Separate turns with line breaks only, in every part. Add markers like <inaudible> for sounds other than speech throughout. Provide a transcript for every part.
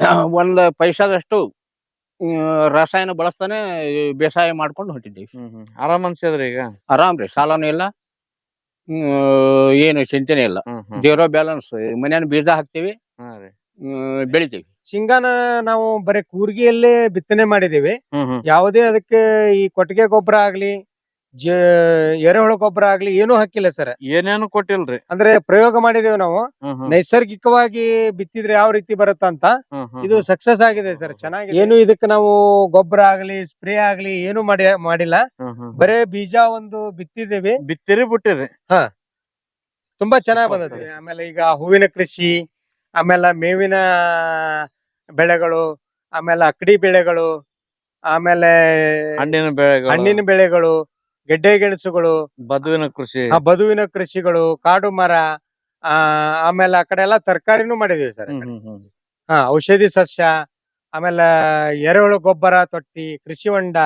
<coughs> ಒಂದ್ ಪೈಸಾದಷ್ಟು ಹ್ಮ್, ರಸಾಯನ ಬಳಸ್ತಾನೆ ಬೇಸಾಯ ಮಾಡ್ಕೊಂಡು ಹೊಂಟಿದ್ದೀವಿ.
ಹ್ಮ್ ಆರಾಮ್ ಅನ್ಸಿದ್ರಿ ಈಗ?
ಆರಾಮ್ ರೀ. ಸಾಲನು ಇಲ್ಲ ಹ್ಮ್, ಏನು ಚಿಂತೆನೆ ಇಲ್ಲ.
ಹ್ಮ್ ಹ್ಮ್.
Zero balance. ಮನ್ಯಾನ ಬೀಜ ಹಾಕ್ತಿವಿ
ಹಾ ರೀ.
ಹ್ಮ್, ಬೆಳಿತೀವಿ.
ಶೇಂಗಾನ ನಾವು ಬರೀ ಕೂರ್ಗಿಯಲ್ಲೇ ಬಿತ್ತನೆ ಮಾಡಿದೀವಿ
ಹ್ಮ್ ಹ್ಮ್.
ಯಾವುದೇ ಅದಕ್ಕೆ ಈ ಕೊಟ್ಟಿಗೆ ಗೊಬ್ಬರ ಆಗ್ಲಿ ಜ ಎರೆಹುಳ ಗೊಬ್ಬರ ಆಗ್ಲಿ ಏನೂ ಹಾಕಿಲ್ಲ ಸರ್.
ಏನೇನು ಕೊಟ್ಟಿಲ್ರಿ?
ಅಂದ್ರೆ ಪ್ರಯೋಗ ಮಾಡಿದೇವ್ ನಾವು.
ಹ್ಮ್ ಹ್ಮ್.
ನೈಸರ್ಗಿಕವಾಗಿ ಬಿತ್ತಿದ್ರೆ ಯಾವ ರೀತಿ ಬರುತ್ತ ಅಂತ.
ಹ್ಮ್ ಹ್ಮ್
ಇದು ಸಕ್ಸಸ್ ಆಗಿದೆ ಸರ್ ಚೆನ್ನಾಗಿ ಏನು ಇದಕ್ಕೆ ನಾವು ಗೊಬ್ಬರ ಆಗ್ಲಿ ಸ್ಪ್ರೇ ಆಗ್ಲಿ ಏನು ಮಾಡಿ ಮಾಡಿಲ್ಲ.
ಹ್ಮ್ ಹ್ಮ್
ಬರೇ ಬೀಜ ಒಂದು ಬಿತ್ತಿದ್ದೇವೆ.
ಬಿತ್ತಿರಿ ಬಿಟ್ಟಿರಿ.
ತುಂಬಾ ಚೆನ್ನಾಗಿ ಬಂದದ್ರಿ. ಆಮೇಲೆ ಈಗ ಹೂವಿನ ಕೃಷಿ ಆಮೇಲೆ ಮೇವಿನ ಬೆಳೆಗಳು ಆಮೇಲೆ ಅಕ್ಕಡಿ ಬೆಳೆಗಳು ಆಮೇಲೆ
ಹಣ್ಣಿನ ಬೆಳೆಗಳು.
ಹಣ್ಣಿನ ಬೆಳೆಗಳು ಗೆಡ್ಡೆ ಗೆಣಸುಗಳು
ಬದುವಿನ ಕೃಷಿ.
ಆ ಬದುವಿನ ಕೃಷಿಗಳು ಕಾಡು ಮರ ಆ ಆಮೇಲೆ ಆ ಕಡೆ ಎಲ್ಲ ತರಕಾರಿನೂ ಮಾಡಿದೀವಿ ಸರ್ ಹಾ ಔಷಧಿ ಸಸ್ಯ ಆಮೇಲೆ ಎರೆಹುಳು ಗೊಬ್ಬರ ತೊಟ್ಟಿ ಕೃಷಿ ಹೊಂಡ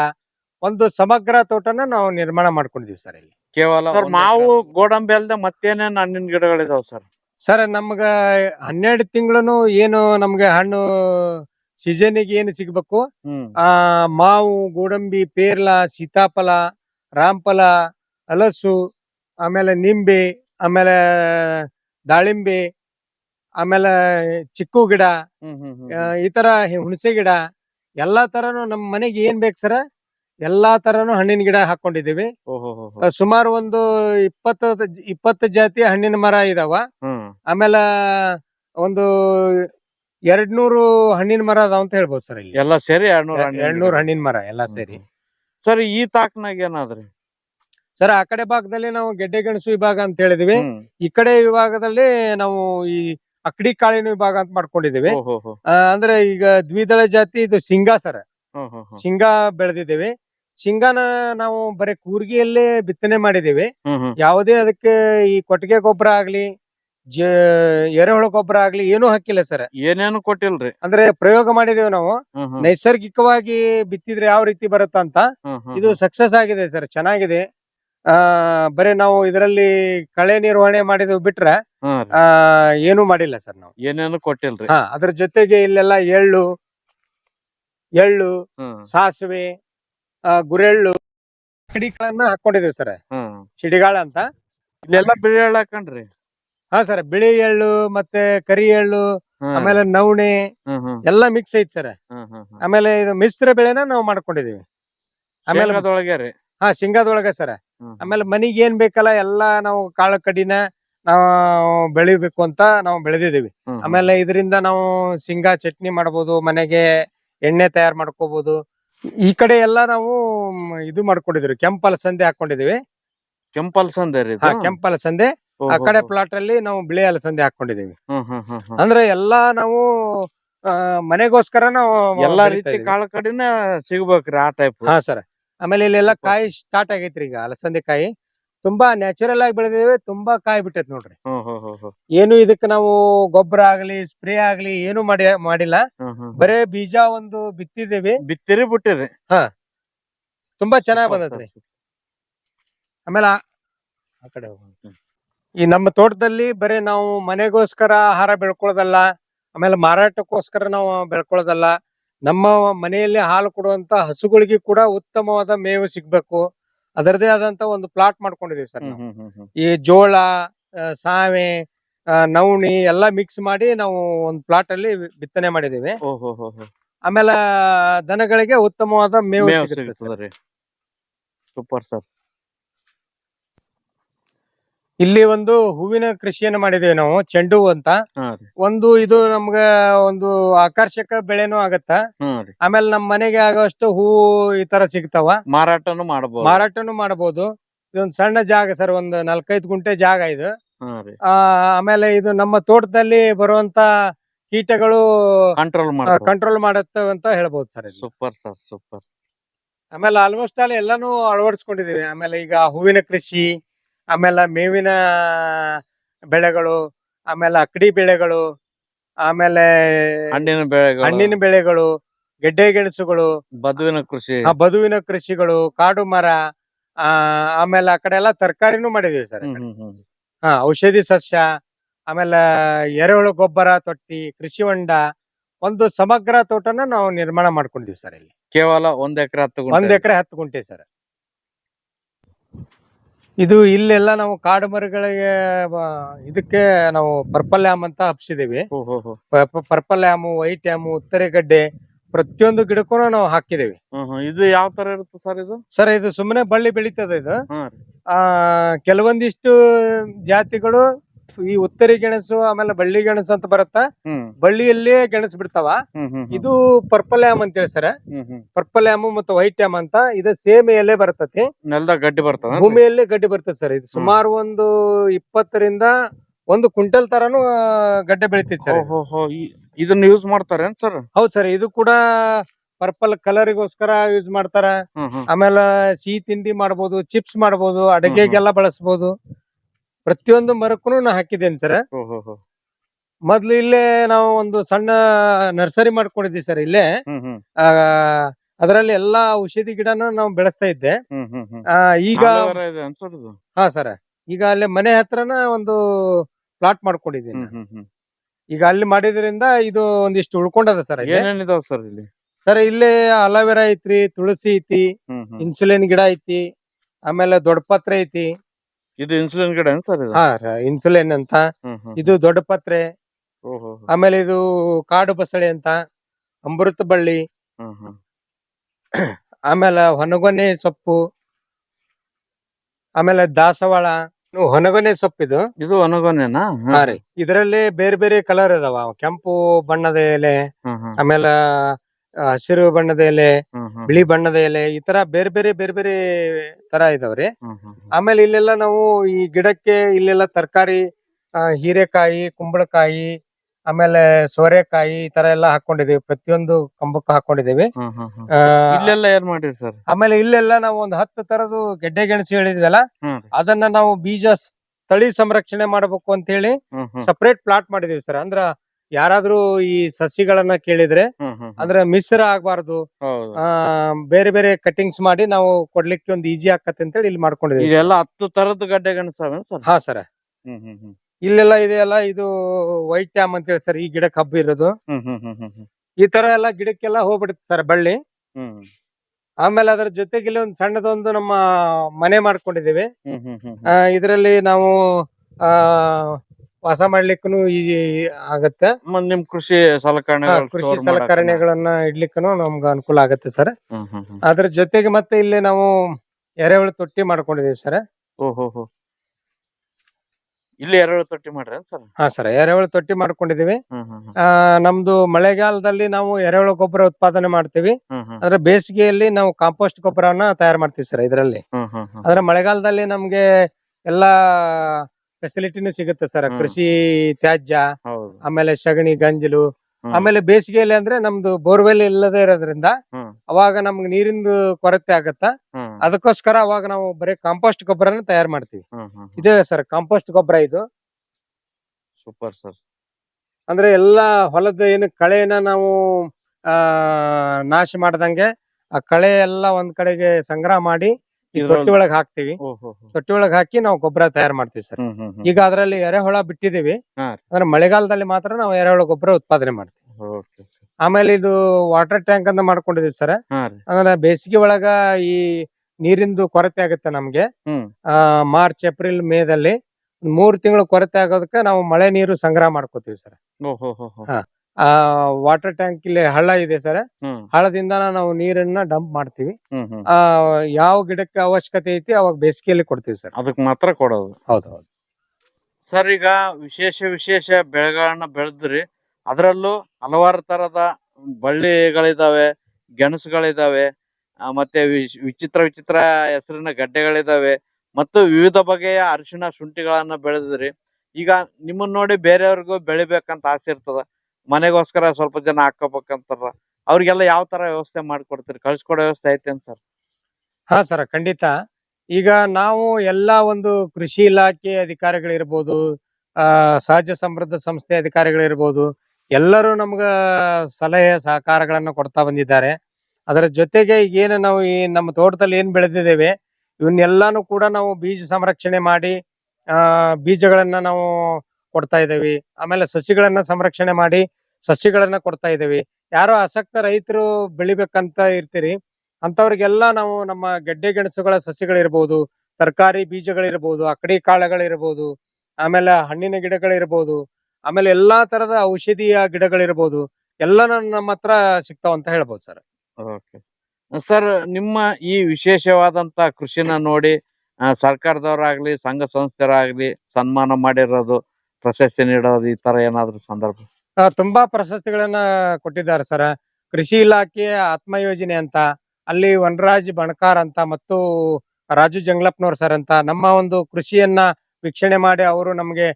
ಒಂದು ಸಮಗ್ರ ತೋಟನ ನಾವು ನಿರ್ಮಾಣ ಮಾಡ್ಕೊಂಡಿದೀವಿ ಸರ್ ಇಲ್ಲಿ.
ಕೇವಲ ಸರ್ ಮಾವು ಗೋಡಂಬಿ ಅಲ್ಲದೆ ಮತ್ತೇನೇನು ಹಣ್ಣಿನ ಗಿಡಗಳಿದಾವ್ ಸರ್?
ಸರ್ ನಮ್ಗ ಹನ್ನೆರಡು ತಿಂಗಳು ಏನು ನಮ್ಗೆ ಹಣ್ಣು ಸೀಸನ್ ಏನು ಸಿಗ್ಬೇಕು? ಆ ಮಾವು ಗೋಡಂಬಿ ಪೇರ್ಲ ಸೀತಾಫಲ ರಾಮಫಲ ಹಲಸು ಆಮೇಲೆ ನಿಂಬೆ ಆಮೇಲೆ ದಾಳಿಂಬೆ ಆಮೇಲೆ ಚಿಕ್ಕು ಗಿಡ ಈ ತರ ಹುಣಸೆ ಗಿಡ ಎಲ್ಲಾ ತರನು ನಮ್ ಮನೆಗೆ ಏನ್ ಬೇಕು ಸರ? ಎಲ್ಲಾ ತರನು ಹಣ್ಣಿನ ಗಿಡ ಹಾಕೊಂಡಿದೀವಿ ಸುಮಾರು ಒಂದು ಇಪ್ಪತ್ತ ಇಪ್ಪತ್ತ ಜಾತಿಯ ಹಣ್ಣಿನ ಮರ ಇದಾವ. ಆಮೇಲೆ ಒಂದು ಎರಡ್ ನೂರು ಹಣ್ಣಿನ ಮರ ಅದಾವ ಅಂತ ಹೇಳ್ಬೋದು ಸರ್ ಇಲ್ಲಿ.
ಎಲ್ಲಾ ಸೇರಿ ಎರಡ್ನೂರ
ಎರಡ್ ನೂರು ಹಣ್ಣಿನ ಮರ ಎಲ್ಲಾ ಸೇರಿ.
ಸರ್ ಈ ತಾಕ್ನಾಗ ಏನಾದ್ರಿ?
ಸರ್ ಆ ಕಡೆ ಭಾಗದಲ್ಲಿ ನಾವು ಗೆಡ್ಡೆ ಗೆಣಸು ವಿಭಾಗ ಅಂತ ಹೇಳಿದಿವಿ. ಈ ಕಡೆ ವಿಭಾಗದಲ್ಲಿ ನಾವು ಈ ಅಕ್ಕಡಿ ಕಾಳಿನ ವಿಭಾಗ ಅಂತ ಮಾಡ್ಕೊಂಡಿದ್ದೀವಿ ಆ, ಅಂದ್ರೆ ಈಗ ದ್ವಿದಳ ಜಾತಿ ಇದು ಸಿಂಗಾ ಸರ್. ಶೇಂಗಾ ಬೆಳೆದಿದ್ದೇವೆ. ಶೇಂಗಾನ ನಾವು ಬರೀ ಕೂರ್ಗಿಯಲ್ಲೇ ಬಿತ್ತನೆ
ಹ್ಮ್.
ಯಾವುದೇ ಅದಕ್ಕೆ ಈ ಕೊಟ್ಟಿಗೆ ಗೊಬ್ಬರ ಆಗ್ಲಿ ಜ ಎರೆಹುಳ ಗೊಬ್ಬರ ಆಗ್ಲಿ ಏನೂ ಹಾಕಿಲ್ಲ ಸರ್
ಏನೇನು ಕೊಟ್ಟಿಲ್ರಿ?
ಅಂದ್ರೆ ಪ್ರಯೋಗ ಮಾಡಿದೇವ್ ನಾವು.
ಹ್ಮ್ ಹ್ಮ್.
ನೈಸರ್ಗಿಕವಾಗಿ ಬಿತ್ತಿದ್ರೆ ಯಾವ ರೀತಿ ಬರುತ್ತ ಅಂತ.
ಹ್ಮ್ ಹ್ಮ್
ಇದು ಸಕ್ಸಸ್ ಆಗಿದೆ ಸರ್ ಚೆನ್ನಾಗಿದೆ. ಆ ಬರೀ ನಾವು ಇದರಲ್ಲಿ ಕಳೆ ನಿರ್ವಹಣೆ ಮಾಡಿದ್ವಿ ಬಿಟ್ರೆ
ಹ್ಮ್ ರೀ.
ಆ ಏನು ಮಾಡಿಲ್ಲ ಸರ್ ನಾವು.
ಏನೇನು ಕೊಟ್ಟಿಲ್ರಿ?
ಹಾ ಅದ್ರ ಜೊತೆಗೆ ಇಲ್ಲೆಲ್ಲ ಎಳ್ಳು ಎಳ್ಳು
ಹ್ಮ್.
ಸಾಸಿವೆ ಆ, ಗುರೆಳ್ಳು ಕಡಿಗಳನ್ನ ಹಾಕೊಂಡಿದೀವಿ ಸರ್
ಹ್ಮ್.
ಸಿಡಿಗಾಳ ಅಂತ.
ಇಲ್ಲೆಲ್ಲ ಬಿಳಿ ಎಳ್ಳು ಹಾಕಂಡ್ರಿ?
ಹಾ ಸರ್ ಬಿಳಿ ಎಳ್ಳು ಮತ್ತೆ ಕರಿ ಎಳ್ಳು ಆಮೇಲೆ ನವಣೆ ಎಲ್ಲಾ ಮಿಕ್ಸ್ ಐತಿ ಸರ್. ಆಮೇಲೆ ಇದು ಮಿಶ್ರ ಬೆಳೆನ ನಾವು ಮಾಡ್ಕೊಂಡಿದೀವಿ. ಆಮೇಲೆ
ರೀ?
ಹಾ ಶೇಂಗಾದೊಳಗ ಸರ್. ಆಮೇಲೆ ಮನಿಗೆ ಏನ್ ಬೇಕಲ್ಲ ಎಲ್ಲಾ ನಾವು ಕಾಳು ಕಡಿನ ನಾವು ಬೆಳಿಬೇಕು ಅಂತ ನಾವು
ಹ್ಮ್.
ಆಮೇಲೆ ಇದರಿಂದ ನಾವು ಶೇಂಗಾ ಚಟ್ನಿ ಮಾಡ್ಬೋದು ಮನೆಗೆ ಎಣ್ಣೆ ತಯಾರು ಮಾಡ್ಕೋಬಹುದು ಈ ಕಡೆ ಎಲ್ಲ ನಾವು ಇದು ಮಾಡ್ಕೊಂಡಿದ್ವಿ ಕೆಂಪಲ್ ಸಂದೆ ಹಾಕೊಂಡಿದೀವಿ.
ಕೆಂಪಲ್ ಸಂದೆ ರೀ
ಹಾ ಆ ಕಡೆ
ಹೋ.
ಪ್ಲಾಟ್ ಅಲ್ಲಿ ನಾವು ಬಿಳಿ ಅಲಸಂದೆ ಹಾಕೊಂಡಿದೀವಿ. ಅಂದ್ರೆ ಎಲ್ಲಾ ನಾವು ಆ, ಮನೆಗೋಸ್ಕರ ನಾವು
ಎಲ್ಲಾ ರೀತಿ. ಕಾಳು ಕಡಿನ ಸಿಗ್ಬೇಕ್ರಿ ಆ ಟೈಪ್
ಹಾ ಸರ್. ಆಮೇಲೆ ಇಲ್ಲೆಲ್ಲ ಕಾಯಿ ಸ್ಟಾರ್ಟ್ ಆಗೈತ್ರಿ ಈಗ ಅಲಸಂದೆ ಕಾಯಿ. ತುಂಬಾ ನ್ಯಾಚುರಲ್ ಆಗಿ ಬೆಳೆದಿದ್ದೇವೆ ತುಂಬಾ ಕಾಯಿ ಬಿಟ್ಟೈತೆ ನೋಡ್ರಿ. ಏನು ಇದಕ್ಕೆ ನಾವು ಗೊಬ್ಬರ ಆಗ್ಲಿ ಸ್ಪ್ರೇ ಆಗ್ಲಿ ಏನು ಮಾಡಿ ಮಾಡಿಲ್ಲ. ಬರೇ ಬೀಜ ಒಂದು ಬಿತ್ತಿದೀವಿ.
ಬಿತ್ತಿರಿ ಬಿಟ್ಟಿರಿ.
ತುಂಬಾ ಚೆನ್ನಾಗಿ
ಬಂದೈತ್ರಿ.
ಆಮೇಲೆ ಆ- ಕಡೆ. ಈ ನಮ್ಮ ತೋಟದಲ್ಲಿ ಬರೀ ನಾವು ಮನೆಗೋಸ್ಕರ ಆಹಾರ ಬೆಳ್ಕೊಳ್ಳೋದಲ್ಲ ಆಮೇಲೆ ಮಾರಾಟಕ್ಕೋಸ್ಕರ ನಾವು ಬೆಳ್ಕೊಳ್ಳೋದಲ್ಲ ನಮ್ಮ ಮನೆಯಲ್ಲಿ ಹಾಲು ಕೊಡುವಂತ ಹಸುಗಳಿಗೆ ಕೂಡ ಉತ್ತಮವಾದ ಮೇವು ಸಿಗ್ಬೇಕು ಅದರದೇ ಆದಂತ ಒಂದು ಪ್ಲಾಟ್ ಮಾಡ್ಕೊಂಡಿದೀವಿ ಸರ್ ನಾವು. ಈ ಜೋಳ ಆ, ಸಾವೆ ಆ, ನವಣಿ ಎಲ್ಲಾ ಮಿಕ್ಸ್ ಮಾಡಿ ನಾವು ಒಂದು ಪ್ಲಾಟ್ ಅಲ್ಲಿ ಬಿತ್ತನೆ ಮಾಡಿದೀವಿ. ಆಮೇಲೆ ದನಗಳಿಗೆ ಉತ್ತಮವಾದ ಮೇವು ಸಿಗುತ್ತೆ ಸರ್.
ಸೂಪರ್ ಸರ್
ಇಲ್ಲಿ ಒಂದು ಹೂವಿನ ಕೃಷಿಯನ್ನು ಮಾಡಿದೇವೆ ನಾವು ಚೆಂಡು ಹೂ ಅಂತ. ಒಂದು ಇದು ನಮ್ಗ ಒಂದು ಆಕರ್ಷಕ ಬೆಳೆನೂ ಆಗತ್ತ. ಆಮೇಲೆ ನಮ್ ಮನೆಗೆ ಆಗೋಷ್ಟು ಹೂ ಈ ತರ ಸಿಗ್ತಾವ.
ಮಾರಾಟನು ಮಾಡಬಹುದು
ಮಾರಾಟನು ಮಾಡಬಹುದು ಇದೊಂದ್ ಸಣ್ಣ ಜಾಗ ಸರ್ ಒಂದ್ ನಾಲ್ಕೈದು ಗುಂಟೆ ಜಾಗ ಇದು. ಆ ಆಮೇಲೆ ಇದು ನಮ್ಮ ತೋಟದಲ್ಲಿ ಬರುವಂತ ಕೀಟಗಳು
ಕಂಟ್ರೋಲ್
ಕಂಟ್ರೋಲ್ ಮಾಡುತ್ತವೆ ಅಂತ ಹೇಳ್ಬಹುದು ಸರ್.
Super sir super.
ಆಮೇಲೆ ಆಲ್ಮೋಸ್ಟ್ ಅಲ್ಲಿ ಎಲ್ಲಾನು ಅಳವಡಿಸ್ಕೊಂಡಿದೀವಿ ಆಮೇಲೆ ಈಗ ಹೂವಿನ ಕೃಷಿ ಆಮೇಲೆ ಮೇವಿನ ಬೆಳೆಗಳು ಆಮೇಲೆ ಅಕ್ಕಡಿ ಬೆಳೆಗಳು ಆಮೇಲೆ
ಹಣ್ಣಿನ ಬೆಳೆಗಳು
ಹಣ್ಣಿನ ಬೆಳೆಗಳು ಗೆಡ್ಡೆ ಗೆಣಸುಗಳು
ಬದುವಿನ ಕೃಷಿ.
ಆ ಬದುವಿನ ಕೃಷಿಗಳು ಕಾಡು ಮರ ಆ ಆಮೇಲೆ ಆ ಕಡೆ ಎಲ್ಲ ತರಕಾರಿನೂ ಮಾಡಿದೀವಿ ಸರ್. ಹಾ ಔಷಧಿ ಸಸ್ಯ ಆಮೇಲೆ ಎರೆಹುಳು ಗೊಬ್ಬರ ತೊಟ್ಟಿ ಕೃಷಿ ಹೊಂಡ ಒಂದು ಸಮಗ್ರ ತೋಟನ ನಾವು ನಿರ್ಮಾಣ ಮಾಡ್ಕೊಂಡಿವಿ ಸರ್ ಇಲ್ಲಿ.
ಕೇವಲ ಒಂದ್ ಎಕರೆ ಹತ್ತು
ಒಂದ್ ಎಕರೆ ಹತ್ತು ಗುಂಟೆ ಸರ್. ಇದು ಇಲ್ಲೆಲ್ಲ ನಾವು ಕಾಡು ಮರಗಳಿಗೆ ಇದಕ್ಕೆ ನಾವು ಪರ್ಪಲ್ ಆಮ್ ಅಂತ ಹಬ್ಸಿದೀವಿ. ಪರ್ಪಲ್ ಹ್ಯಾಮ್ ವೈಟ್ ಡ್ಯಾಮ್ ಉತ್ತರೆ ಗಡ್ಡೆ ಪ್ರತಿಯೊಂದು ಗಿಡಕ್ಕೂ ನಾವು ಹಾಕಿದೀವಿ.
ಇದು ಯಾವ ತರ ಇರುತ್ತೆ ಸರ್ ಇದು?
ಸರ್ ಇದು ಸುಮ್ಮನೆ ಬಳ್ಳಿ ಬೆಳೀತದ ಇದು. ಆ ಕೆಲವೊಂದಿಷ್ಟು ಜಾತಿಗಳು ಈ ಉತ್ತರಿ ಗೆಣಸು ಆಮೇಲೆ ಬಳ್ಳಿ ಗೆಣಸು ಅಂತ ಬರುತ್ತ? ಬಳ್ಳಿಯಲ್ಲಿ ಗೆಣಸು ಬಿಡ್ತಾವ. ಇದು ಪರ್ಪಲ್ ಆಮ್ ಅಂತೇಳಿ sir
hmm hmm.
Purple yam ಮತ್ತು ವೈಟ್ ಆಮ್ ಅಂತ ಇದು ಸೇಮ್ ಎಲೆ ಬರ್ತತಿ.
ನೆಲದಾಗ ಗಡ್ಡಿ ಬರ್ತದ
ಭೂಮಿಯಲ್ಲೇ ಗಡ್ಡಿ ಬರ್ತದೆ ಸರ್ ಇದು. ಸುಮಾರು ಒಂದು ಇಪ್ಪತ್ತರಿಂದ ಒಂದು ಕ್ವಿಂಟಲ್ ತರಾನು ಗಡ್ಡೆ ಬೆಳಿತೈತಿ ಸರ್
ಇದನ್ನ ಯೂಸ್ ಮಾಡ್ತಾರೆ ಸರ್?
ಹೌದು ಸರ್ ಇದು ಕೂಡ ಪರ್ಪಲ್ ಕಲರಿಗೋಸ್ಕರ ಯೂಸ್ ಮಾಡ್ತಾರ. ಆಮೇಲೆ ಸಿಹಿ ತಿಂಡಿ ಮಾಡಬಹುದು ಚಿಪ್ಸ್ ಮಾಡಬಹುದು ಅಡಿಗೆಗೆಲ್ಲ ಬಳಸ್ಬೋದು. ಪ್ರತಿಯೊಂದು ಮರಕ್ಕೂ ನಾ ಹಾಕಿದ್ದೇನೆ ಸರ್. ಮೊದ್ಲು ಇಲ್ಲೇ ನಾವು ಒಂದು ಸಣ್ಣ ನರ್ಸರಿ ಮಾಡ್ಕೊಂಡಿದ್ವಿ ಸರ್ ಇಲ್ಲೇ. ಆ ಅದರಲ್ಲಿ ಎಲ್ಲಾ ಔಷಧಿ ಗಿಡನ ನಾವು ಬೆಳೆಸ್ತಾ ಇದ್ದೆ. ಆ, ಈಗ ಹಾ ಸರ್. ಈಗ ಅಲ್ಲಿ ಮನೆ ಹತ್ರನ ಒಂದು ಪ್ಲಾಟ್ ಮಾಡ್ಕೊಂಡಿದ್ದೀನಿ ಈಗ ಅಲ್ಲಿ ಮಾಡಿದ್ರಿಂದ ಇದು ಒಂದಿಷ್ಟು ಉಳ್ಕೊಂಡದ ಸರ್
ಸರ್ ಇಲ್ಲಿ?
ಸರ್ ಇಲ್ಲೇ ಅಲೋವೆರಾ ಐತ್ರಿ ತುಳಸಿ ಐತಿ
ಹ್ಮ್ ಹ್ಮ್.
ಇನ್ಸುಲಿನ್ ಗಿಡ ಐತಿ ಆಮೇಲೆ ದೊಡ್ಡ ಪತ್ರೆ ಐತಿ.
ಇದು ಇನ್ಸುಲಿನ್ ಗಿಡ ಏನ್ ಸರ್ ಇದು?
ಹಾ ಇನ್ಸುಲಿನ್ ಅಂತ.
ಹ್ಮ್ ಹ್ಮ್.
ಇದು ದೊಡ್ಡ ಪತ್ರೆ.
ಓಹೋ
ಆಮೇಲೆ ಇದು ಕಾಡು ಬಸಳೆ ಅಂತ ಅಮೃತ ಬಳ್ಳಿ.
ಹ್ಮ್ ಹ್ಮ್.
ಆಮೇಲೆ ಹೊನಗೊನೆ ಸೊಪ್ಪು. ಆಮೇಲೆ ದಾಸವಾಳ. ಹೊನಗೊನೆ ಸೊಪ್ಪಿದು
ಇದು? ಅನಗೋನೇನಾ
ಹಾ ರೀ. ಇದರಲ್ಲಿ ಬೇರೆ ಬೇರೆ ಕಲರ್ ಅದಾವ ಕೆಂಪು ಬಣ್ಣದ ಎಲೆ ಆಮೇಲೆ ಹಸಿರು ಬಣ್ಣದ ಎಲೆ ಬಿಳಿ ಬಣ್ಣದ ಎಲೆ ಈ ತರ ಬೇರೆ ಬೇರೆ ಬೇರೆ ಬೇರೆ ತರ ಇದಾವ್ರಿ. ಆಮೇಲೆ ಇಲ್ಲೆಲ್ಲ ನಾವು ಈ ಗಿಡಕ್ಕೆ ಇಲ್ಲೆಲ್ಲ ತರಕಾರಿ ಹೀರೆಕಾಯಿ ಕುಂಬಳಕಾಯಿ ಆಮೇಲೆ ಸೋರೆಕಾಯಿ ಈ ತರ ಎಲ್ಲ ಹಾಕೊಂಡಿದೀವಿ. ಪ್ರತಿಯೊಂದು ಕಂಬಕ್ಕೂ ಹಾಕೊಂಡಿದೀವಿ.
ಇಲ್ಲೆಲ್ಲ ಏನ್ ಮಾಡಿರಿ ಸರ್?
ಆಮೇಲೆ ಇಲ್ಲೆಲ್ಲ ನಾವು ಒಂದ್ ಹತ್ತು ತರದು ಗೆಡ್ಡೆ ಗೆಣಸು ಹೇಳಿದ್ವಲ್ಲ ಅದನ್ನ ನಾವು ಬೀಜ ತಳಿ ಸಂರಕ್ಷಣೆ ಮಾಡಬೇಕು ಅಂತ ಹೇಳಿ ಸಪರೇಟ್ ಪ್ಲಾಟ್ ಮಾಡಿದೀವಿ ಸರ್. ಅಂದ್ರ ಯಾರಾದ್ರೂ ಈ ಸಸಿಗಳನ್ನ ಕೇಳಿದ್ರೆ. ಅಂದ್ರೆ ಮಿಶ್ರ ಆಗ್ಬಾರ್ದು. ಆ ಬೇರೆ ಬೇರೆ ಕಟಿಂಗ್ಸ್ ಮಾಡಿ ನಾವು ಕೊಡ್ಲಿಕ್ಕೆ ಒಂದು ಈಜಿ ಆಕತ್ತೆ ಅಂತೇಳಿ ಇಲ್ಲಿ ಮಾಡ್ಕೊಂಡಿದೀವಿ
ಇದೆಲ್ಲ ಹತ್ತು ತರದ ಗಡ್ಡೆ ಸರ್?
ಹಾ ಸರ್.
ಹ್ಮ್ ಹ್ಮ್ ಹ್ಮ್.
ಇಲ್ಲೆಲ್ಲ ಇದೆಯಲ್ಲ ಇದು ವೈಟ್ ಟ್ಯಾಮ್ ಅಂತೇಳಿ ಸರ್ ಈ ಗಿಡಕ್ಕೆ ಹಬ್ಬ ಇರೋದು.
ಹ್ಮ್ ಹ್ಮ್ ಹ್ಮ್ ಹ್ಮ್ ಹ್ಮ್.
ಈ ತರ ಎಲ್ಲ ಗಿಡಕ್ಕೆಲ್ಲ ಹೋಗ್ಬಿಡುತ್ತೆ ಸರ್ ಬಳ್ಳಿ.
ಹ್ಮ್
ಆಮೇಲೆ ಅದ್ರ ಜೊತೆಗೆ ಇಲ್ಲಿ ಒಂದು ಸಣ್ಣದೊಂದು ನಮ್ಮ ಮನೆ ಮಾಡ್ಕೊಂಡಿದ್ದೀವಿ.
ಹ್ಮ್ ಹ್ಮ್ ಹ್ಮ್.
ಆ, ಇದರಲ್ಲಿ ನಾವು ಆ ವಾಸ ಮಾಡ್ಲಿಕ್ಕೂ ಈಜಿ ಆಗತ್ತೆ.
ಮತ್ತ್ ನಿಮ್ ಕೃಷಿ ಸಲಕರಣೆ
ಕೃಷಿ? ಸಲಕರಣೆಗಳನ್ನ ಇಡ್ಲಿಕ್ಕೂ ನಮ್ಗ ಅನುಕೂಲ ಆಗತ್ತೆ ಸರ್. ಅದ್ರ ಜೊತೆಗೆ ಮತ್ತೆ ಇಲ್ಲಿ ನಾವು ಎರೆಹುಳು ತೊಟ್ಟಿ ಮಾಡ್ಕೊಂಡಿದೀವಿ ಸರ್.
ಓಹೋ ಇಲ್ಲಿ ಎರಡು ತೊಟ್ಟಿ ಮಾಡ್ರಿ ಸರ್?
ಹಾ ಸರ್ ಎರೆಹುಳು ತೊಟ್ಟಿ ಮಾಡ್ಕೊಂಡಿದೀವಿ. ಆ ನಮ್ದು ಮಳೆಗಾಲದಲ್ಲಿ ನಾವು ಎರೆಹುಳು ಗೊಬ್ಬರ ಉತ್ಪಾದನೆ ಮಾಡ್ತೀವಿ. ಅಂದ್ರೆ ಬೇಸಿಗೆಯಲ್ಲಿ ನಾವು ಕಾಂಪೋಸ್ಟ್ ಗೊಬ್ಬರವನ್ನ ತಯಾರು ಮಾಡ್ತೀವಿ ಸರ್ ಇದರಲ್ಲಿ.
ಹ್ಮ್
ಮಳೆಗಾಲದಲ್ಲಿ ನಮ್ಗೆ ಎಲ್ಲಾ ಫೆಸಿಲಿಟಿನೂ ಸಿಗುತ್ತೆ ಸರ್
ಹ್ಮ್.
ಕೃಷಿ ತ್ಯಾಜ್ಯ
ಹೌದು.
ಆಮೇಲೆ ಸಗಣಿ ಗಂಜಲು
ಹ್ಮ್.
ಆಮೇಲೆ ಬೇಸಿಗೆಯಲ್ಲಿ ಅಂದ್ರೆ ನಮ್ದು ಬೋರ್ವೆಲ್ ಇಲ್ಲದೆ ಇರೋದ್ರಿಂದ
ಹ್ಮ್.
ಅವಾಗ ನಮ್ಗೆ ನೀರಿಂದು ಕೊರತೆ ಆಗತ್ತ?
ಹ್ಮ್.
ಅದಕ್ಕೋಸ್ಕರ ಅವಾಗ ನಾವು ಬರೀ ಕಾಂಪೋಸ್ಟ್ ಗೊಬ್ಬರನ ತಯಾರು ಮಾಡ್ತೀವಿ.
ಹ್ಮ್ ಹ್ಮ್
ಇದೇ ಸರ್ ಕಾಂಪೋಸ್ಟ್ ಗೊಬ್ಬರ ಇದು.
Super sir.
ಅಂದ್ರೆ ಎಲ್ಲಾ ಹೊಲದ ಏನು ಕಳೆನ ನಾವು ಆ ನಾಶ ಮಾಡ್ದಂಗೆ ಆ ಕಳೆ ಎಲ್ಲ ಒಂದ್ ಕಡೆಗೆ ಸಂಗ್ರಹ ಮಾಡಿ ಈ ತೊಟ್ಟಿ ಒಳಗ್ ಹಾಕ್ತಿವಿ. ತೊಟ್ಟಿ ಒಳಗ್ ಹಾಕಿ ನಾವು ಗೊಬ್ಬರ ತಯಾರ ಮಾಡ್ತೀವಿ ಸರ್. ಈಗ ಅದ್ರಲ್ಲಿ ಎರೆಹುಳ ಬಿಟ್ಟಿದೀವಿ. ಅಂದ್ರೆ ಮಳೆಗಾಲದಲ್ಲಿ ಮಾತ್ರ ನಾವು ಎರೆಹುಳ ಗೊಬ್ಬರ ಉತ್ಪಾದನೆ ಮಾಡ್ತೀವಿ. ಆಮೇಲೆ ಇದು ವಾಟರ್ ಟ್ಯಾಂಕ್ ಅಂತ ಮಾಡ್ಕೊಂಡಿದೀವಿ ಸರ್. ಅಂದ್ರೆ ಬೇಸಿಗೆ ಒಳಗ ಈ ನೀರಿಂದು ಕೊರತೆ ಆಗುತ್ತೆ ನಮ್ಗೆ. ಮಾರ್ಚ್ ಏಪ್ರಿಲ್ ಮೇದಲ್ಲಿ ಮೂರ್ ತಿಂಗಳು ಕೊರತೆ ಆಗೋದಕ್ಕೆ ನಾವು ಮಳೆ ನೀರು ಸಂಗ್ರಹ ಮಾಡ್ಕೋತೀವಿ ಸರ್. ಆ ವಾಟರ್ ಟ್ಯಾಂಕ್ ಇಲ್ಲಿ ಹಳ್ಳ ಇದೆ ಸರ್.
ಹ್ಮ್.
ಹಳ್ಳದಿಂದ ನಾವು ನೀರನ್ನ ಡಂಪ್ ಮಾಡ್ತೀವಿ.
ಹ್ಮ್ ಹ್ಮ್.
ಆ ಯಾವ ಗಿಡಕ್ಕೆ ಅವಶ್ಯಕತೆ ಐತಿ ಅವಾಗ ಬೇಸಿಗೆಯಲ್ಲಿ ಕೊಡ್ತೀವಿ ಸರ್.
ಅದಕ್ಕೆ ಮಾತ್ರ ಕೊಡೋದು.
ಹೌದು ಹೌದು.
ಸರ್ ಈಗ ವಿಶೇಷ ವಿಶೇಷ ಬೆಳೆಗಳನ್ನ ಬೆಳೆದ್ರಿ ಅದರಲ್ಲೂ ಹಲವಾರು ತರದ ಬಳ್ಳಿಗಳಿದಾವೆ ಗೆಣಸುಗಳಿದಾವೆ ಆ, ಮತ್ತೆ ವಿಚ್- ವಿಚಿತ್ರ ವಿಚಿತ್ರ ಹೆಸರಿನ ಗಡ್ಡೆಗಳಿದಾವೆ ಮತ್ತು ವಿವಿಧ ಬಗೆಯ ಅರಿಶಿಣ ಶುಂಠಿಗಳನ್ನ ಬೆಳೆದ್ರಿ ಈಗ ನಿಮ್ಮನ್ನ ನೋಡಿ ಬೇರೆಯವ್ರಿಗೂ ಬೆಳಿಬೇಕಂತ ಆಸೆ ಇರ್ತದ. ಮನೆಗೋಸ್ಕರ ಸ್ವಲ್ಪ ಜನ ಹಾಕೋಬೇಕಂತಾರ ಅವ್ರಿಗೆಲ್ಲ ಯಾವ ತರ ವ್ಯವಸ್ಥೆ ಮಾಡ್ಕೊಡ್ತೀರಿ? ಕಳ್ಸಿಕೊಡೋ ವ್ಯವಸ್ಥೆ ಐತೇನ್ ಸರ್?
ಹಾ ಸರ್, ಖಂಡಿತ. ಈಗ ನಾವು ಎಲ್ಲಾ ಒಂದು ಕೃಷಿ ಇಲಾಖೆ ಅಧಿಕಾರಿಗಳಿರ್ಬೋದು, ಆ, ಸಹಜ ಸಮೃದ್ಧ ಸಂಸ್ಥೆ ಅಧಿಕಾರಿಗಳಿರ್ಬೋದು, ಎಲ್ಲರೂ ನಮ್ಗ ಸಲಹೆ ಸಹಕಾರಗಳನ್ನ ಕೊಡ್ತಾ ಬಂದಿದ್ದಾರೆ. ಅದರ ಜೊತೆಗೆ ಈಗ ಏನು ನಾವು ಈ ನಮ್ಮ ತೋಟದಲ್ಲಿ ಏನ್ ಬೆಳೆದಿದ್ದೇವೆ, ಇವನ್ನೆಲ್ಲಾನು ಕೂಡ ನಾವು ಬೀಜ ಸಂರಕ್ಷಣೆ ಮಾಡಿ, ಆ, ಬೀಜಗಳನ್ನ ನಾವು ಕೊಡ್ತಾ ಇದ್ದೀವಿ. ಆಮೇಲೆ ಸಸಿಗಳನ್ನ ಸಂರಕ್ಷಣೆ ಮಾಡಿ ಸಸಿಗಳನ್ನ ಕೊಡ್ತಾ ಇದ್ದೀವಿ. ಯಾರೋ ಆಸಕ್ತ ರೈತರು ಬೆಳಿಬೇಕಂತ ಇರ್ತೀರಿ. ಅಂತವ್ರಿಗೆಲ್ಲ ನಾವು ನಮ್ಮ ಗೆಡ್ಡೆ ಗೆಣಸುಗಳ ಸಸಿಗಳಿರ್ಬೋದು, ತರಕಾರಿ ಬೀಜಗಳಿರ್ಬೋದು, ಅಕಡಿ ಕಾಳುಗಳಿರ್ಬೋದು, ಆಮೇಲೆ ಹಣ್ಣಿನ ಗಿಡಗಳಿರ್ಬೋದು, ಆಮೇಲೆ ಎಲ್ಲಾ ತರದ ಔಷಧಿಯ ಗಿಡಗಳಿರ್ಬೋದು ಎಲ್ಲ ನಮ್ಮ ಹತ್ರ ಸಿಗ್ತಾವಂತ ಹೇಳ್ಬೋದು ಸರ್.
ಓಕೆ. ಸರ್, ನಿಮ್ಮ ಈ ವಿಶೇಷವಾದಂತ ಕೃಷಿನ ನೋಡಿ ಸರ್ಕಾರದವರಾಗ್ಲಿ, ಸಂಘ ಸಂಸ್ಥೆಯರಾಗ್ಲಿ ಸನ್ಮಾನ ಮಾಡಿರೋದು ಪ್ರಶಸ್ತಿ ನೀಡೋದು ಈ ತರ ಏನಾದ್ರು ಸಂದರ್ಭ?
ತುಂಬಾ ಪ್ರಶಸ್ತಿಗಳನ್ನ ಕೊಟ್ಟಿದ್ದಾರೆ ಸರ್. ಕೃಷಿ ಇಲಾಖೆಯ ಆತ್ಮ ಯೋಜನೆ ಅಂತ, ಅಲ್ಲಿ ವನರಾಜ್ ಬಣಕಾರ್ ಅಂತ ಮತ್ತು ರಾಜು ಜಂಗ್ಲಪ್ನವ್ರ ಸರ್ ಅಂತ ನಮ್ಮ ಒಂದು ಕೃಷಿಯನ್ನ ವೀಕ್ಷಣೆ ಮಾಡಿ ಅವರು ನಮಗೆ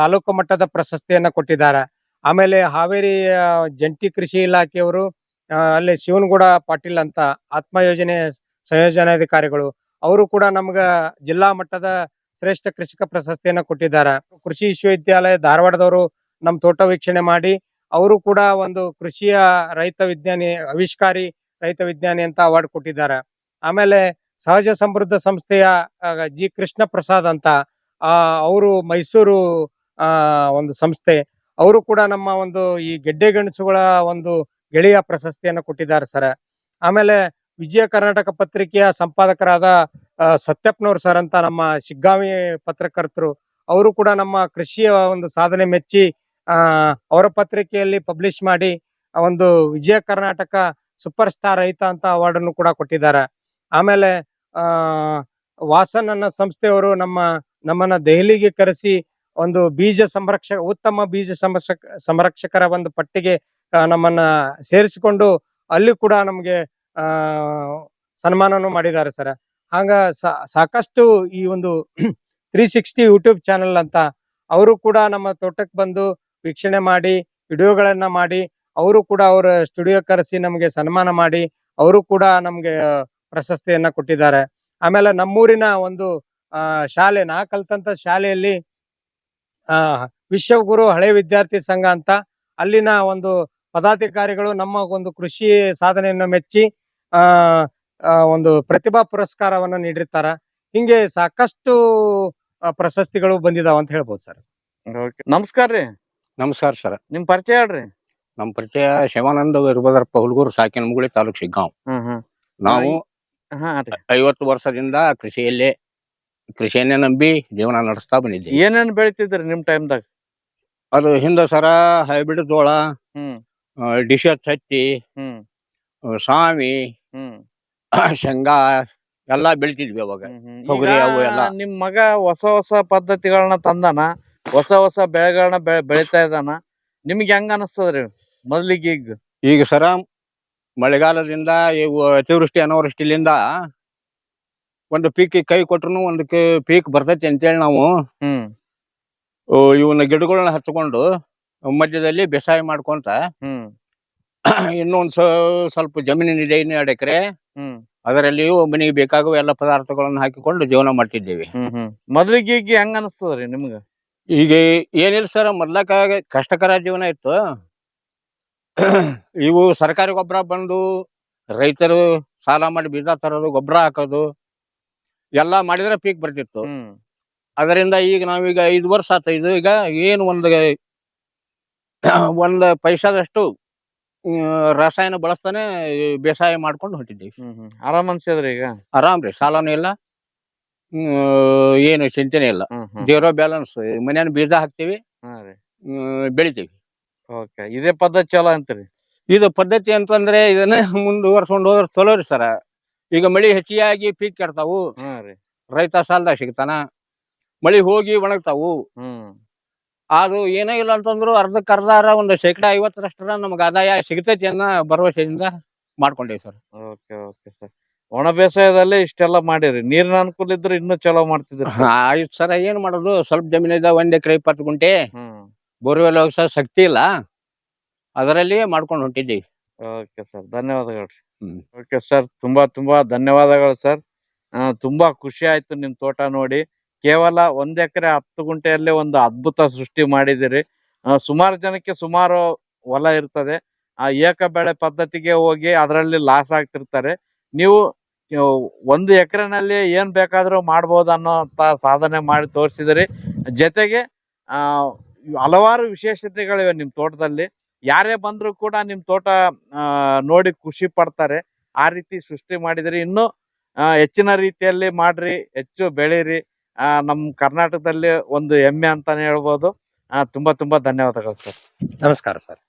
ತಾಲೂಕು ಮಟ್ಟದ ಪ್ರಶಸ್ತಿಯನ್ನ ಕೊಟ್ಟಿದ್ದಾರೆ. ಆಮೇಲೆ ಹಾವೇರಿ ಜಂಟಿ ಕೃಷಿ ಇಲಾಖೆಯವರು ಅಲ್ಲಿ ಶಿವನಗೌಡ ಪಾಟೀಲ್ ಅಂತ ಆತ್ಮ ಯೋಜನೆ ಸಂಯೋಜನಾಧಿಕಾರಿಗಳು, ಅವರು ಕೂಡ ನಮ್ಗ ಜಿಲ್ಲಾ ಮಟ್ಟದ ಶ್ರೇಷ್ಠ ಕೃಷಿಕ ಪ್ರಶಸ್ತಿಯನ್ನ ಕೊಟ್ಟಿದ್ದಾರೆ. ಕೃಷಿ ವಿಶ್ವವಿದ್ಯಾಲಯ ಧಾರವಾಡದವರು ನಮ್ಮ ತೋಟ ವೀಕ್ಷಣೆ ಮಾಡಿ, ಅವರು ಕೂಡ ಒಂದು ಕೃಷಿಯ ರೈತ ವಿಜ್ಞಾನಿ, ಆವಿಷ್ಕಾರಿ ರೈತ ವಿಜ್ಞಾನಿ ಅಂತ ಅವಾರ್ಡ್ ಕೊಟ್ಟಿದ್ದಾರೆ. ಆಮೇಲೆ ಸಹಜ ಸಮೃದ್ಧ ಸಂಸ್ಥೆಯ ಜಿ ಕೃಷ್ಣ ಪ್ರಸಾದ್ ಅಂತ ಅವರು ಮೈಸೂರು ಒಂದು ಸಂಸ್ಥೆ. ಅವರು ಕೂಡ ನಮ್ಮ ಒಂದು ಈ ಗೆಡ್ಡೆ ಗೆಣಸುಗಳ ಒಂದು ಗೆಳೆಯ ಪ್ರಶಸ್ತಿಯನ್ನು ಕೊಟ್ಟಿದ್ದಾರೆ ಸರ್. ಆಮೇಲೆ ವಿಜಯ ಕರ್ನಾಟಕ ಪತ್ರಿಕೆಯ ಸಂಪಾದಕರಾದ ಸತ್ಯಪ್ಪನವ್ರು ಸರ್ ಅಂತ ನಮ್ಮ ಶಿಗ್ಗಾವಿ ಪತ್ರಕರ್ತರು, ಅವರು ಕೂಡ ನಮ್ಮ ಕೃಷಿಯ ಒಂದು ಸಾಧನೆ ಮೆಚ್ಚಿ ಅವರ ಪತ್ರಿಕೆಯಲ್ಲಿ ಪಬ್ಲಿಷ್ ಮಾಡಿ ಒಂದು ವಿಜಯ ಕರ್ನಾಟಕ ಸೂಪರ್ ಸ್ಟಾರ್ ರೈತ ಅಂತ ಅವಾರ್ಡ್ ಅನ್ನು ಕೂಡ ಕೊಟ್ಟಿದ್ದಾರೆ. ಆಮೇಲೆ, ಆ, ವಾಸನ್ ಅನ್ನೋ ಸಂಸ್ಥೆಯವರು ನಮ್ಮ, ನಮ್ಮನ್ನ ದೆಹಲಿಗೆ ಕರೆಸಿ, ಒಂದು ಬೀಜ ಸಂರಕ್ಷಕ ಉತ್ತಮ ಬೀಜ ಸಂರಕ್ಷಕ, ಸಂರಕ್ಷಕರ ಒಂದು ಪಟ್ಟಿಗೆ ನಮ್ಮನ್ನ ಸೇರಿಸಿಕೊಂಡು, ಅಲ್ಲಿ ಕೂಡ ನಮಗೆ ಸನ್ಮಾನನು ಮಾಡಿದ್ದಾರೆ ಸರ್. ಹಾಗ ಸಾಕಷ್ಟು ಈ ಒಂದು ತ್ರೀ ಸಿಕ್ಸ್ಟಿ ಯೂಟ್ಯೂಬ್ ಚಾನೆಲ್ ಅಂತ ಅವರು ಕೂಡ ನಮ್ಮ ತೋಟಕ್ಕೆ ಬಂದು ವೀಕ್ಷಣೆ ಮಾಡಿ, ವಿಡಿಯೋಗಳನ್ನ ಮಾಡಿ, ಅವರು ಕೂಡ ಅವರ ಸ್ಟುಡಿಯೋ ಕರೆಸಿ ನಮಗೆ ಸನ್ಮಾನ ಮಾಡಿ, ಅವರು ಕೂಡ ನಮಗೆ ಪ್ರಶಸ್ತಿಯನ್ನ ಕೊಟ್ಟಿದ್ದಾರೆ. ಆಮೇಲೆ ನಮ್ಮೂರಿನ ಒಂದು ಶಾಲೆ, ನಾ ಕಲ್ತಂತ ಶಾಲೆಯಲ್ಲಿ ವಿಶ್ವಗುರು ಹಳೆ ವಿದ್ಯಾರ್ಥಿ ಸಂಘ ಅಂತ ಅಲ್ಲಿನ ಒಂದು ಪದಾಧಿಕಾರಿಗಳು ನಮ್ಮ ಒಂದು ಕೃಷಿ ಸಾಧನೆಯನ್ನು ಮೆಚ್ಚಿ ಒಂದು ಪ್ರತಿಭಾ ಪುರಸ್ಕಾರವನ್ನ ನೀಡಿರ್ತಾರ. ಹಿಂಗೆ ಸಾಕಷ್ಟು ಪ್ರಶಸ್ತಿಗಳು ಬಂದಿದಾವ ಅಂತ ಹೇಳ್ಬೋದು ಸರ್.
ಓಕೆ. ನಮಸ್ಕಾರ ರೀ.
ನಮಸ್ಕಾರ ಸರ್.
ನಿಮ್ ಪರಿಚಯ ಹೇಳ್ರಿ.
ನಮ್ ಪರಿಚಯ ಶಿವಾನಂದ ವೀರಭದ್ರಪ್ಪ ಹುಲ್ಗೂರು ಸಾಕಿನ ಮುಗುಳಿ ತಾಲೂಕ್ ಶಿಗ್ಗಾಂವ್. ನಾವು
ಹಾ ರೀ.
ಐವತ್ತು ವರ್ಷದಿಂದ ಕೃಷಿಯಲ್ಲೇ ಕೃಷಿಯನ್ನೇ ನಂಬಿ ಜೀವನ ನಡೆಸ್ತಾ ಬಂದಿದ್ದೀವಿ.
ಏನೇನ್ ಬೆಳಿತಿದ್ರಿ ನಿಮ್ ಟೈಮ್ದಾಗ?
ಅದು ಹಿಂದ ಸರ ಹೈಬ್ರಿಡ್ ಜೋಳ
ಹ್ಮ್.
ಡಿಶತ್ ಹತ್ತಿ ಸಾಮಿ
ಹ್ಮ್.
ಶೇಂಗಾ ಎಲ್ಲಾ ಬೆಳಿತಿದ್ವಿ ಅವಾಗ. ತೊಗರಿ ಅವು ಎಲ್ಲ.
ನಿಮ್ ಮಗ ಹೊಸ ಹೊಸ ಪದ್ಧತಿಗಳನ್ನ ತಂದಾನ ಹೊಸ ಹೊಸ ಬೆಳೆಗಳನ್ನ ಬೆಳೆ ಬೆಳಿತಾ ಇದ್ದಾನ. ನಿಮ್ಗೆ ಹೆಂಗ ಅನಸ್ತದ್ರಿ ಮೊದ್ಲಿಗೆ ಈಗ?
ಈಗ ಸರ ಮಳೆಗಾಲದಿಂದ ಇವು ಅತಿವೃಷ್ಟಿ ಅನಾವೃಷ್ಟಿಲಿಂದ ಒಂದು ಪೀಕ್ ಕೈ ಕೊಟ್ರು ಒಂದು ಪೀಕ್ ಬರ್ತೈತಿ ಅಂತೇಳಿ ನಾವು.
ಹ್ಮ್.
ಇವನ್ನ ಗಿಡಗಳನ್ನ ಹಚ್ಕೊಂಡು ಮಧ್ಯದಲ್ಲಿ ಬೇಸಾಯ ಮಾಡ್ಕೊಂತ
ಹ್ಮ್.
ಇನ್ನೊಂದ್ ಸ- ಸ್ವಲ್ಪ ಜಮೀನಿನಿದೆ ಇನ್ನು ಎರಡು ಎಕರೆ. ಅದರಲ್ಲಿಯೂ ಮನೆಗೆ ಬೇಕಾಗುವ ಎಲ್ಲ ಪದಾರ್ಥಗಳನ್ನು ಹಾಕಿಕೊಂಡು ಜೀವನ ಮಾಡ್ತಿದ್ದೇವೆ.
ಮೊದಲಿಗೆ ಈಗ ಹೆಂಗ ಅನಸ್ತದ್ರಿ ನಿಮ್ಗ?
ಈಗ ಏನಿಲ್ಲ ಸರ್ ಮೊದ್ಲಕ ಕಷ್ಟಕರ ಜೀವನ ಇತ್ತು. ಇವು ಸರ್ಕಾರಿ ಗೊಬ್ಬರ ಬಂದು ರೈತರು ಸಾಲ ಮಾಡಿ ಬೀಜ ತರೋದು ಗೊಬ್ಬರ ಹಾಕೋದು ಎಲ್ಲ ಮಾಡಿದ್ರೆ ಪೀಕ್ ಬರ್ತಿತ್ತು. ಅದರಿಂದ ಈಗ ನಾವೀಗ ಐದು ವರ್ಷ ಆತ. ಇದು ಈಗ ಏನು ಒಂದು ಒಂದು ಪೈಸಾದಷ್ಟು ರಸಾಯನ ಬಳಸ್ತಾನೆ ಬೇಸಾಯ ಮಾಡ್ಕೊಂಡು ಹೊಂಟಿದ್ದೀವಿ.
ಹ್ಮ್ ಹ್ಮ್. ಆರಾಮ್ ಅನ್ಸಿದ್ರಿ ಈಗ?
ಆರಾಮ್ ರೀ ಸಾಲನೂ ಇಲ್ಲ ಹ್ಮ್, ಏನು ಚಿಂತೆನೆ ಇಲ್ಲ.
ಹ್ಮ್ ಹ್ಮ್.
ಜೀರೋ ಬ್ಯಾಲೆನ್ಸ್ ಮನ್ಯಾನ ಬೀಜ ಹಾಕ್ತಿವಿ
ಹಾ ರೀ.
ಹ್ಮ್, ಬೆಳಿತೀವಿ.
ಓಕೆ ಇದೇ ಪದ್ಧತಿ ಚಲೋ ಅಂತೀರಿ?
ಇದು ಪದ್ಧತಿ ಅಂತಂದ್ರೆ ಇದನ್ನ ಮುಂದುವರ್ಸ್ಕೊಂಡು ಹೋದ್ರೆ ಚಲೋ ರೀ ಸರ. ಈಗ ಮಳಿ ಹೆಚ್ಚಿಯಾಗಿ ಪೀಕ್ ಕೆಡ್ತಾವು.
ಹಾ ರೀ.
ರೈತ ಸಾಲದಾಗ ಸಿಗ್ತಾನ. ಮಳಿ ಹೋಗಿ ಒಣಗ್ತಾವು.
ಹ್ಮ್.
ಅದು ಏನೇ ಇಲ್ಲ ಅಂತಂದ್ರು ಅರ್ಧಕ್ಕೆ ಅರ್ಧಾರ ಒಂದು ಶೇಕಡ ಐವತ್ತರಷ್ಟರ ನಮ್ಗೆ ಆದಾಯ ಸಿಗ್ತೈತಿ ಅನ್ನೋ ಭರವಸೆಯಿಂದ ಮಾಡ್ಕೊಂಡೇವಿ ಸರ್.
Okay okay sir. ಒಣ ಬೇಸಾಯದಲ್ಲಿ ಇಷ್ಟೆಲ್ಲ ಮಾಡಿರಿ. ನೀರಿನ ಅನುಕೂಲ ಇದ್ರೆ ಇನ್ನೂ ಚಲೋ ಮಾಡ್ತಿದ್ರಿ.
ಆಯ್ತು ಸರ ಏನ್ ಮಾಡೋದು? ಸ್ವಲ್ಪ ಜಮೀನಿದ ಒಂದ್ ಎಕರೆ ಇಪ್ಪತ್ತು ಗುಂಟೆ ಬೋರ್ವೆಲ್ ಹೋಗಿ ಸರ್ ಶಕ್ತಿ ಇಲ್ಲ. ಅದರಲ್ಲಿಯೇ ಮಾಡ್ಕೊಂಡು ಹೊಂಟಿದ್ದೀವಿ.
ಓಕೆ ಸರ್ ಧನ್ಯವಾದಗಳು. ಓಕೆ ಸರ್ ತುಂಬಾ ತುಂಬಾ ಧನ್ಯವಾದಗಳು ಸರ್. ತುಂಬಾ ಖುಷಿ ಆಯ್ತು ನಿಮ್ ತೋಟ ನೋಡಿ. ಕೇವಲ ಒಂದು ಎಕರೆ ಹತ್ತು ಗುಂಟೆಯಲ್ಲೇ ಒಂದು ಅದ್ಭುತ ಸೃಷ್ಟಿ ಮಾಡಿದಿರಿ ಸುಮಾರು ಜನಕ್ಕೆ ಸುಮಾರು ಹೊಲ ಇರ್ತದೆ. ಆ ಏಕ ಬೆಳೆ ಪದ್ಧತಿಗೆ ಹೋಗಿ ಅದರಲ್ಲಿ ಲಾಸ್ ಆಗ್ತಿರ್ತಾರೆ. ನೀವು ಒಂದು ಎಕರೆನಲ್ಲಿ ಏನ್ ಬೇಕಾದ್ರೂ ಮಾಡ್ಬೋದು ಅನ್ನೋಂತ ಸಾಧನೆ ಮಾಡಿ ತೋರಿಸಿದಿರಿ ಜೊತೆಗೆ ಹಲವಾರು ವಿಶೇಷತೆಗಳಿವೆ ನಿಮ್ಮ ತೋಟದಲ್ಲಿ. ಯಾರೇ ಬಂದರೂ ಕೂಡ ನಿಮ್ಮ ತೋಟ ನೋಡಿ ಖುಷಿ ಪಡ್ತಾರೆ. ಆ ರೀತಿ ಸೃಷ್ಟಿ ಮಾಡಿದಿರಿ ಇನ್ನೂ ಹೆಚ್ಚಿನ ರೀತಿಯಲ್ಲಿ ಮಾಡ್ರಿ, ಹೆಚ್ಚು ಬೆಳೀರಿ. ಆ, ನಮ್ ಕರ್ನಾಟಕದಲ್ಲಿ ಒಂದು ಹೆಮ್ಮೆ ಅಂತಾನೆ ಹೇಳ್ಬೋದು. ತುಂಬಾ ತುಂಬಾ ಧನ್ಯವಾದಗಳು ಸರ್.
ನಮಸ್ಕಾರ ಸರ್.